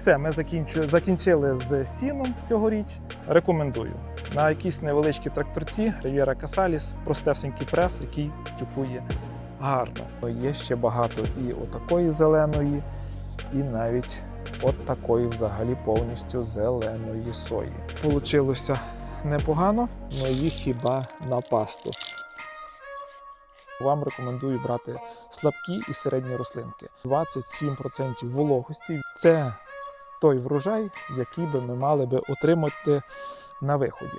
Все, ми закінч... закінчили з сіном цьогоріч. Рекомендую. На якісь невеличкі тракторці Riviera Cassalis, простесенький прес, який тюкує гарно. Є ще багато і отакої зеленої, і навіть от такої взагалі повністю зеленої сої. Получилося непогано, але їх хіба на пасту. Вам рекомендую брати слабкі і середні рослинки. 27% вологості це той врожай, який би ми мали би отримати на виході.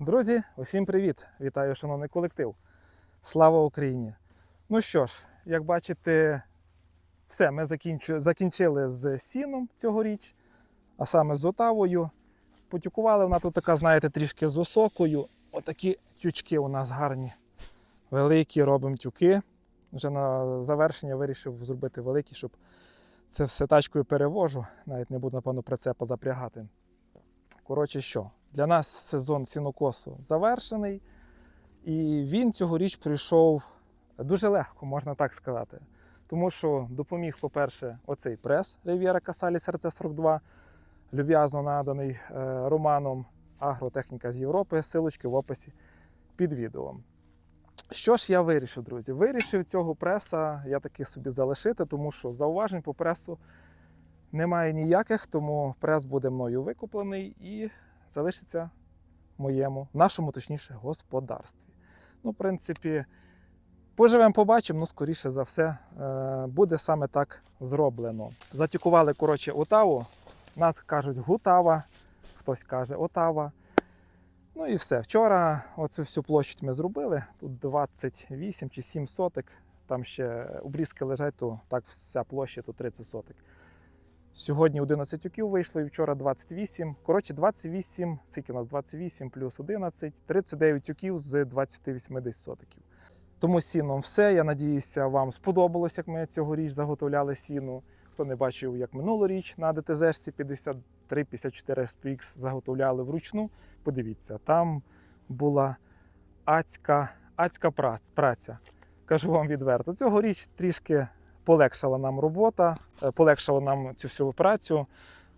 Друзі, усім привіт! Вітаю, шановний колектив. Слава Україні! Ну що ж, як бачите, все, ми закінч... закінчили з сіном цьогоріч. а саме з отавою. Потюкували, вона тут така, знаєте, трішки з осокою. Отакі тючки у нас гарні. Великі робимо тюки. Вже на завершення вирішив зробити великі, щоб це все тачкою перевожу. Навіть не буду, напевно, прицепа запрягати. Коротше, що? Для нас сезон сінокосу завершений, і він цьогоріч прийшов дуже легко, можна так сказати. Тому що допоміг, по-перше, оцей прес Riviera Casalis RC42, люб'язно наданий е, Романом Агротехніка з Європи. Силочки в описі під відео. Що ж я вирішив, друзі? Вирішив цього преса я таки собі залишити, тому що зауважень по пресу немає ніяких, тому прес буде мною викуплений і залишиться в моєму, нашому, точніше, господарстві. Ну, в принципі, поживемо, побачимо, ну, скоріше за все, е, буде саме так зроблено. Затікували, коротше, отаву. Нас кажуть гутава, хтось каже отава. Ну і все. Вчора оцю всю площадь ми зробили. Тут 28 чи 7 сотик. Там ще обрізки лежать, то так вся площа то 30 сотик. Сьогодні 11 тюків вийшло і вчора 28. Коротше, 28, скільки у нас 28 плюс 11, 39 тюків з 28 десь сотиків. Тому сіном все. Я надіюся, вам сподобалось, як ми цьогоріч заготовляли сіну. Хто не бачив, як минулоріч на ДТЗ 53-54 SPX заготовляли вручну. Подивіться, там була адська, адська праця. Кажу вам відверто. Цьогоріч трішки полегшала нам робота, е, полегшала нам цю всю працю.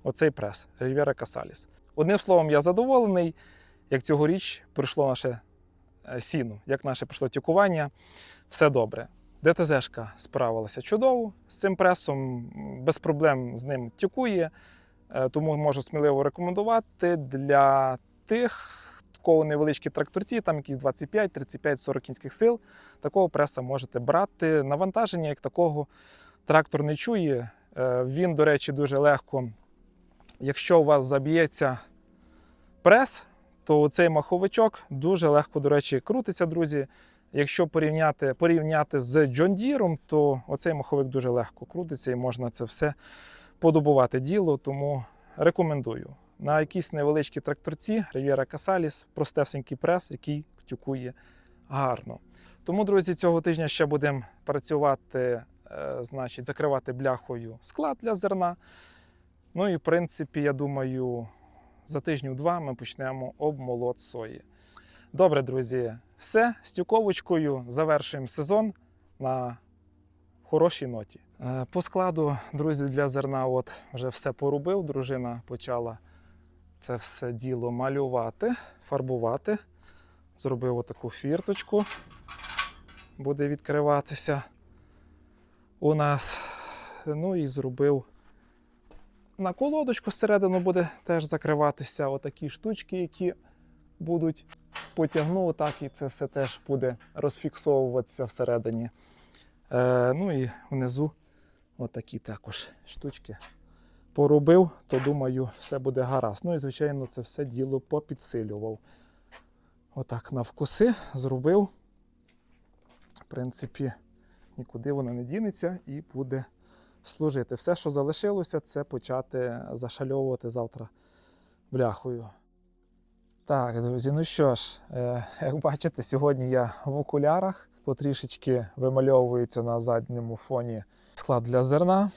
Оцей прес Riviera Casalis. Одним словом, я задоволений, як цьогоріч прийшло наше е, сіно, як наше прийшло тюкування. Все добре. ДТЗшка справилася чудово з цим пресом, без проблем з ним тюкує. Е, Тому можу сміливо рекомендувати для тих, в кого невеличкі тракторці, там якісь 25, 35, 40 кінських сил. Такого преса можете брати. Навантаження як такого трактор не чує. Е, Він, до речі, дуже легко. Якщо у вас заб'ється прес, то цей маховичок дуже легко, до речі, крутиться, друзі. Якщо порівняти, порівняти з Deere, то оцей маховик дуже легко крутиться і можна це все подобувати діло, тому рекомендую. На якісь невеличкі тракторці Riviera Casalis, простесенький прес, який тюкує гарно. Тому, друзі, цього тижня ще будемо працювати, е, значить, закривати бляхою склад для зерна. Ну і в принципі, я думаю, за тижнів-два ми почнемо обмолот сої. Добре, друзі, все з тюковочкою завершуємо сезон на хорошій ноті. Е, По складу, друзі, для зерна от вже все порубив. Дружина почала це все діло малювати, фарбувати. Зробив отаку фірточку. Буде відкриватися у нас. Ну і зробив на колодочку зсередину буде теж закриватися отакі штучки, які будуть потягну, так і це все теж буде розфіксовуватися всередині. Е, ну і внизу отакі також штучки поробив, то думаю, все буде гаразд. Ну і, звичайно, це все діло попідсилював. Отак навкуси зробив. В принципі, нікуди воно не дінеться і буде служити. Все, що залишилося, це почати зашальовувати завтра бляхою. Так, друзі, ну що ж, е, як бачите, сьогодні я в окулярах. Потрішечки вимальовується на задньому фоні склад для зерна.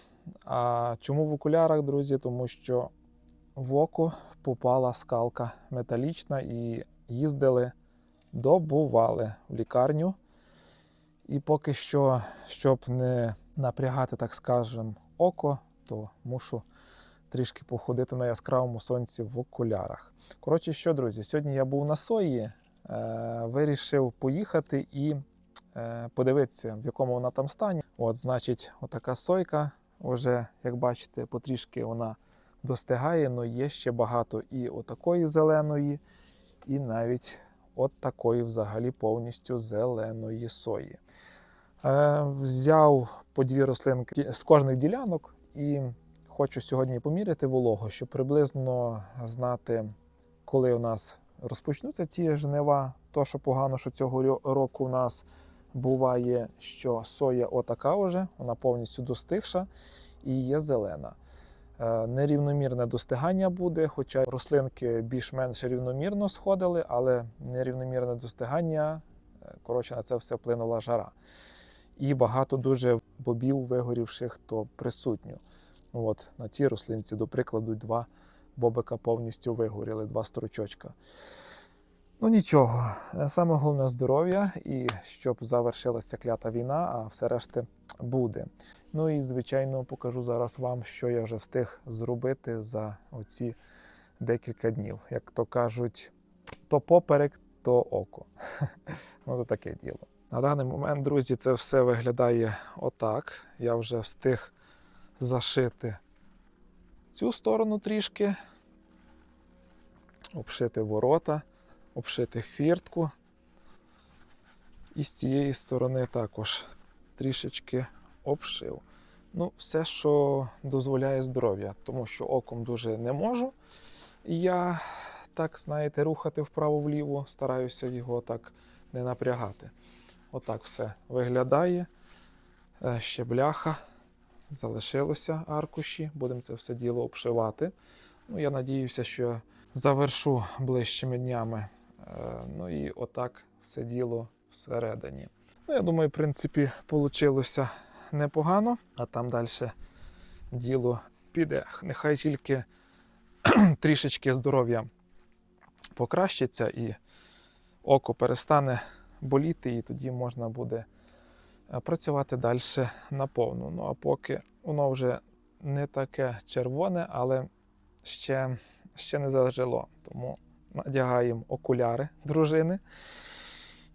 А чому в окулярах, друзі? Тому що в око попала скалка металічна і їздили, добували в лікарню. І поки що, щоб не напрягати, так скажемо, око, то мушу трішки походити на яскравому сонці в окулярах. Коротше, що, друзі, сьогодні я був на сої, е, вирішив поїхати і е, подивитися, в якому вона там стані. От, значить, отака сойка, вже, як бачите, потрішки вона достигає, але є ще багато і отакої зеленої, і навіть от взагалі повністю зеленої сої. Е, взяв по дві рослинки з кожних ділянок і хочу сьогодні поміряти вологу, щоб приблизно знати, коли у нас розпочнуться ці жнива. То, що погано, що цього року у нас буває, що соя отака вже, вона повністю достигша і є зелена. Е, Нерівномірне достигання буде, хоча рослинки більш-менш рівномірно сходили, але нерівномірне достигання, е, коротше, на це все вплинула жара. І багато дуже бобів вигорівших то присутньо. Ну от, на цій рослинці, до прикладу, два бобика повністю вигоріли, два стручочка. Ну нічого, е, саме головне здоров'я і щоб завершилася клята війна, а все решти буде. Ну і звичайно покажу зараз вам, що я вже встиг зробити за оці декілька днів. Як то кажуть, то поперек, то око. ну, то таке діло. На даний момент, друзі, це все виглядає отак. Я вже встиг зашити цю сторону трішки, обшити ворота, обшити хвіртку. І з цієї сторони також трішечки обшив. Ну, все, що дозволяє здоров'я, тому що оком дуже не можу. Я так, знаєте, рухати вправо-вліво, стараюся його так не напрягати. Отак все виглядає. Е, Ще бляха. Залишилося аркуші. Будемо це все діло обшивати. Ну, я надіюся, що завершу ближчими днями. Е, Ну і отак все діло всередині. Ну, я думаю, в принципі, вийшло непогано, а там далі діло піде. Нехай тільки трішечки здоров'я покращиться і око перестане боліти, і тоді можна буде е, працювати далі наповну. Ну а поки воно вже не таке червоне, але ще, ще не зажило. Тому надягаємо окуляри дружини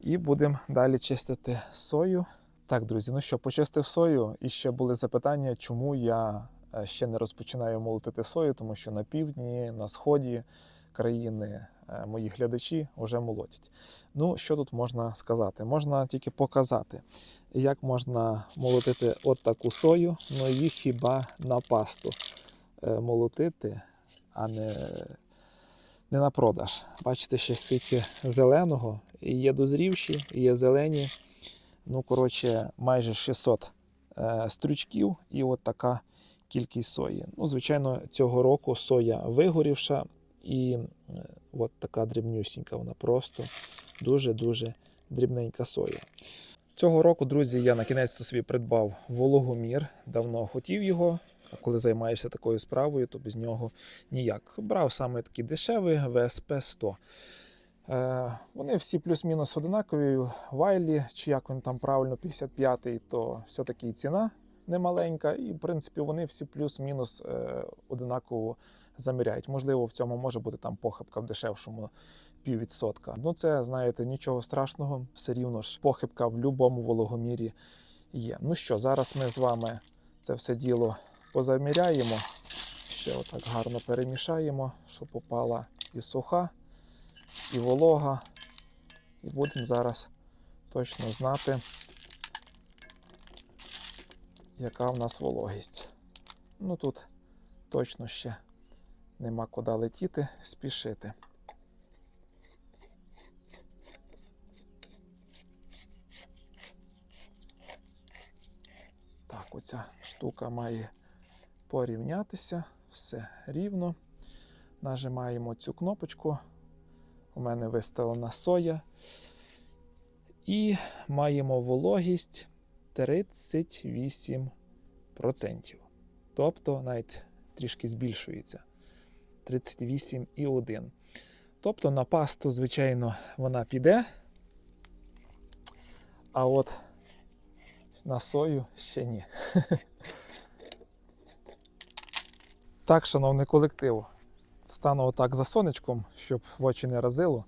і будемо далі чистити сою. Так, друзі, ну що, почистив сою, і ще були запитання, чому я е, ще не розпочинаю молотити сою, тому що на півдні, на сході країни е, мої глядачі вже молотять. Ну, що тут можна сказати? Можна тільки показати, як можна молотити от таку сою, ну її хіба на пасту е, молотити, а не, не на продаж. Бачите, ще стільки зеленого, є дозрівші, і є зелені. Ну, коротше, майже 600 е, стрючків і от така кількість сої. Ну, звичайно, цього року соя вигорівша і е, от така дрібнюсінька, вона просто дуже-дуже дрібненька соя. Цього року, друзі, я на кінець собі придбав вологомір. Давно хотів його. А коли займаєшся такою справою, то без нього ніяк. Брав саме такий дешевий VSP 100. Е, Вони всі плюс-мінус одинакові. Вайлі, чи як він там правильно, 55-й, то все-таки ціна немаленька. І, в принципі, вони всі плюс-мінус е, одинаково заміряють. Можливо, в цьому може бути там похибка в дешевшому піввідсотка. Ну, це, знаєте, нічого страшного, все рівно ж похибка в будь-якому вологомірі є. Ну що, зараз ми з вами це все діло позаміряємо. Ще отак гарно перемішаємо, щоб попала і суха і волога. І будемо зараз точно знати, яка в нас вологість. Ну тут точно ще нема куди летіти, спішити. Так, оця штука має порівнятися, все рівно. Нажимаємо цю кнопочку. У мене виставлена соя. І маємо вологість 38%. Тобто навіть трішки збільшується. 38,1. Тобто на пасту, звичайно, вона піде. А от на сою ще ні. Так, шановний колектив, стану отак за сонечком, щоб в очі не разило.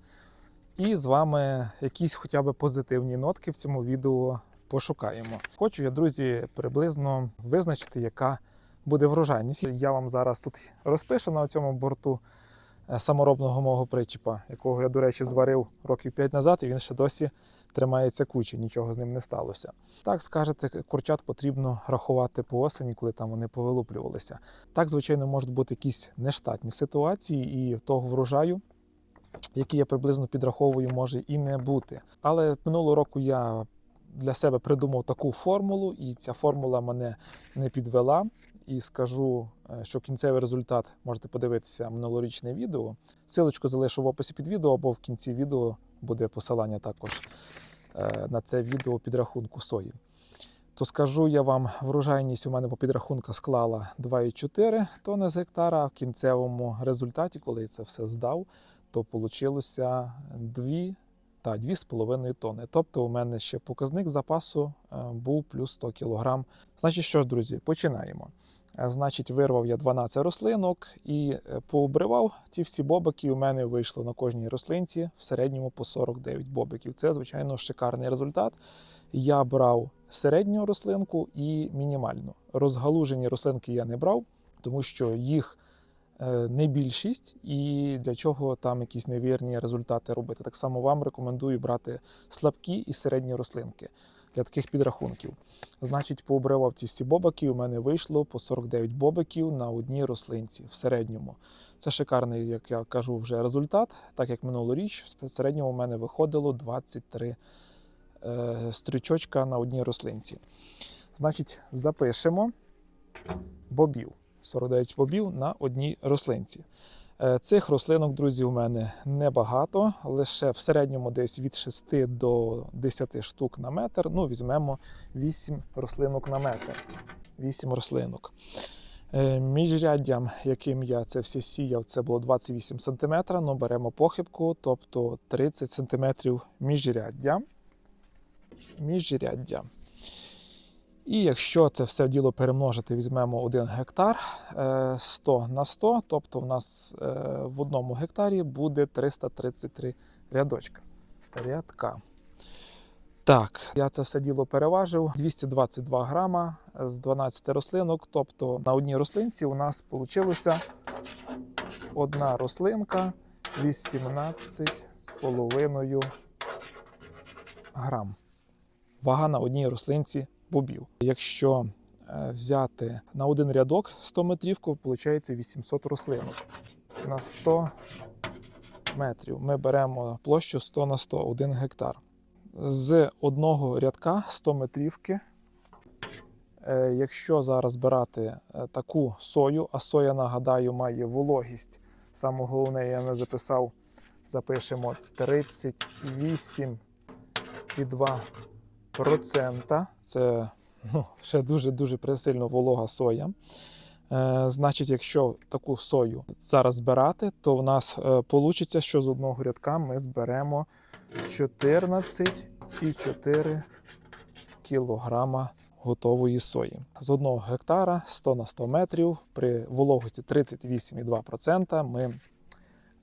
І з вами якісь хоча б позитивні нотки в цьому відео пошукаємо. Хочу я, друзі, приблизно визначити, яка буде врожайність. Я вам зараз тут розпишу на цьому борту саморобного мого причіпа, якого я, до речі, зварив років 5 назад, і він ще досі тримається кучі, нічого з ним не сталося. Так скажете, курчат потрібно рахувати по осені, коли там вони повилуплювалися. Так, звичайно, можуть бути якісь нештатні ситуації, і того врожаю, який я приблизно підраховую, може і не бути. Але минулого року я для себе придумав таку формулу, і ця формула мене не підвела. І скажу, е, що кінцевий результат можете подивитися минулорічне відео. Силочку залишу в описі під відео, або в кінці відео буде посилання також е, на це відео підрахунку сої. То скажу я вам, врожайність у мене по підрахунках склала 2,4 тонни з гектара. А в кінцевому результаті, коли я це все здав, то вийшло 2, та 2,5 тонни. Тобто у мене ще показник запасу е, був плюс 100 кг. Значить, що ж, друзі, починаємо. Е, Значить, вирвав я 12 рослинок і е, пообривав ті всі бобики. У мене вийшло на кожній рослинці в середньому по 49 бобиків. Це, звичайно, шикарний результат. Я брав середню рослинку і мінімальну. Розгалужені рослинки я не брав, тому що їх не більшість, і для чого там якісь невірні результати робити. Так само вам рекомендую брати слабкі і середні рослинки для таких підрахунків. Значить, пообривав ці всі бобики, у мене вийшло по 49 бобиків на одній рослинці в середньому. Це шикарний, як я кажу, вже результат. Так як минулоріч, в середньому у мене виходило 23 е, стрічочка на одній рослинці. Значить, запишемо бобів. 49 бобів на одній рослинці. Е, Цих рослинок, друзі, у мене небагато, лише в середньому десь від 6 до 10 штук на метр. Ну, візьмемо 8 рослинок на метр. 8 рослинок. Е, Міжряддям, яким я це все сіяв, це було 28 см. Ну, беремо похибку, тобто 30 см міжряддя. Міжряддя. І якщо це все діло перемножити, візьмемо 1 гектар е, 100 на 100, тобто в нас е, в одному гектарі буде 333 рядочка. Рядка. Так, я це все діло переважив 222 грама з 12 рослинок. Тобто на одній рослинці у нас вийшло одна рослинка 18,5 грам. Вага на одній рослинці бобів. Якщо е, взяти на один рядок 100 метрівку, виходить 800 рослинок. На 100 метрів ми беремо площу 100 на 100, 1 гектар. З одного рядка 100 метрівки. е, Якщо зараз брати е, таку сою, а соя, нагадаю, має вологість, саме головне, я не записав, запишемо 38,2 процента. Це ну, ще дуже-дуже присильно волога соя. Е, значить, якщо таку сою зараз збирати, то в нас вийде, що з одного рядка ми зберемо 14,4 кілограма готової сої. З одного гектара 100 на 100 метрів при вологості 38,2% ми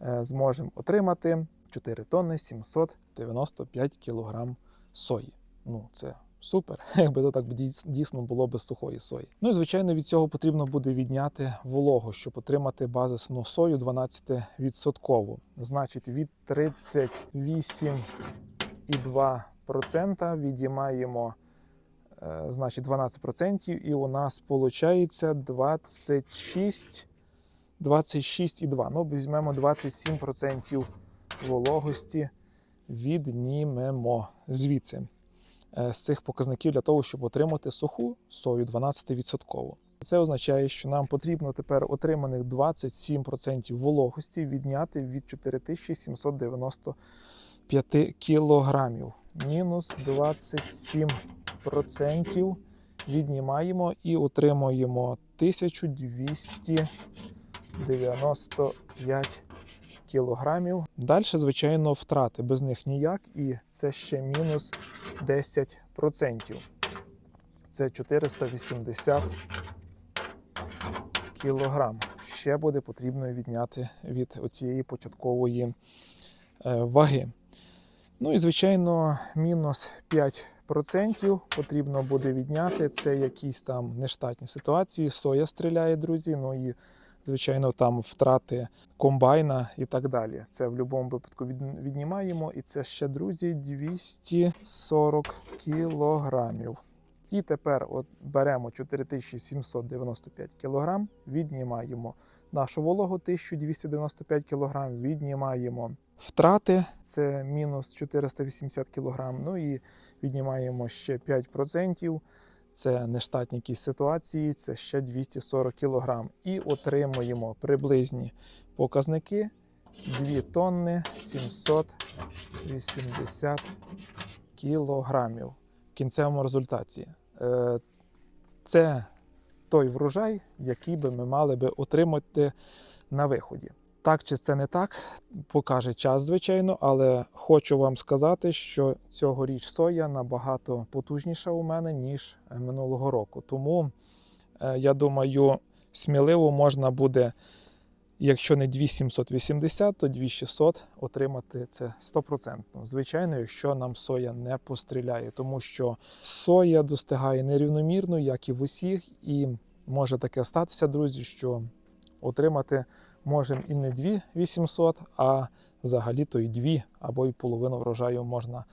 е, зможемо отримати 4 тонни 795 кілограм сої. Ну, це супер, якби то так дійсно було без сухої сої. Ну і звичайно, від цього потрібно буде відняти вологу, щоб отримати базисну сою 12%. Значить, від 38,2% відіймаємо е, значить 12%, і у нас виходить 26, 26,2. Ну, візьмемо 27% вологості, віднімемо звідси з цих показників для того, щоб отримати суху сою 12%. Це означає, що нам потрібно тепер отриманих 27% вологості відняти від 4795 кілограмів. Мінус 27% віднімаємо і отримуємо 1295 кілограмів. Далі, звичайно, втрати без них ніяк, і це ще мінус 10%. Це 480 кілограм. Ще буде потрібно відняти від оцієї початкової е, ваги. Ну і, звичайно, мінус 5% потрібно буде відняти. Це якісь там нештатні ситуації. Соя стріляє, друзі. Ну і, звичайно, там втрати комбайна і так далі. Це в будь-якому випадку віднімаємо. І це ще, друзі, 240 кілограмів. І тепер от беремо 4795 кг, віднімаємо нашу вологу 1295 кг, віднімаємо втрати, це мінус 480 кг, ну і віднімаємо ще 5%, це нештатні якісь ситуації, це ще 240 кг. І отримуємо приблизні показники 2 тонни 780 кілограмів в кінцевому результаті. Е, Це той врожай, який би ми мали би отримати на виході. Так чи це не так, покаже час, звичайно, але хочу вам сказати, що цьогоріч соя набагато потужніша у мене, ніж е, минулого року. Тому е, я думаю, сміливо можна буде, якщо не 2780, то 2600 отримати це 100%. Звичайно, якщо нам соя не постріляє, тому що соя достигає нерівномірно, як і в усіх, і може таке статися, друзі, що отримати можемо і не 2800, а взагалі то і 2 або й половину врожаю можна,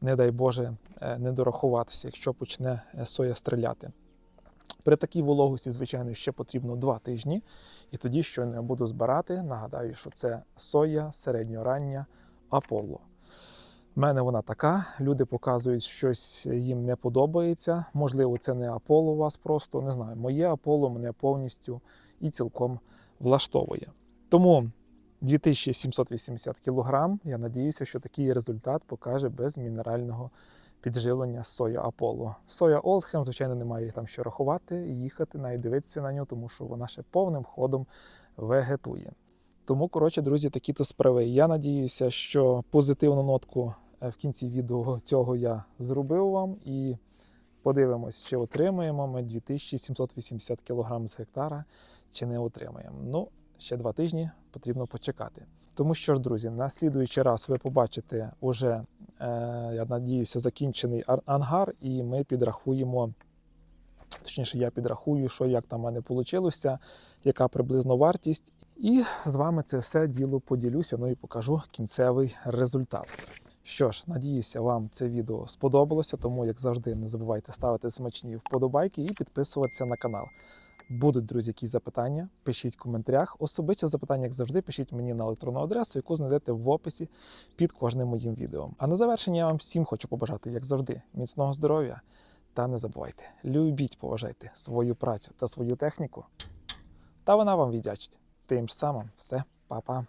не дай Боже, е, не дорахуватися, якщо почне е, соя стріляти. При такій вологості, звичайно, ще потрібно 2 тижні, і тоді, щойно я буду збирати, нагадаю, що це соя середньорання Аполло. У мене вона така. Люди показують, щось їм не подобається. Можливо, це не Аполло у вас просто не знаю. Моє Аполло мене повністю і цілком влаштовує. Тому 2780 кг. Я надіюся, що такий результат покаже без мінерального підживлення соя Аполло. Соя Олдхем, звичайно, немає там що рахувати, їхати, навіть дивитися на нього, тому що вона ще повним ходом вегетує. Тому, коротше, друзі, такі то справи. Я надіюся, що позитивну нотку е, в кінці відео цього я зробив вам і подивимось, чи отримаємо ми 2780 кг з гектара, чи не отримаємо. Ну, ще два тижні потрібно почекати. Тому що ж, друзі, на слідуючий раз ви побачите уже, е, я надіюся, закінчений ангар, і ми підрахуємо. Точніше, я підрахую, що як там в мене вийшло, яка приблизно вартість. І з вами це все діло поділюся, ну і покажу кінцевий результат. Що ж, надіюся, вам це відео сподобалося, тому, як завжди, не забувайте ставити смачні вподобайки і підписуватися на канал. Будуть, друзі, якісь запитання, пишіть в коментарях. Особисті запитання, як завжди, пишіть мені на електронну адресу, яку знайдете в описі під кожним моїм відео. А на завершення я вам всім хочу побажати, як завжди, міцного здоров'я. Та не забувайте, любіть, поважайте свою працю та свою техніку. Та вона вам віддячить. Тим ж самим все, па-па.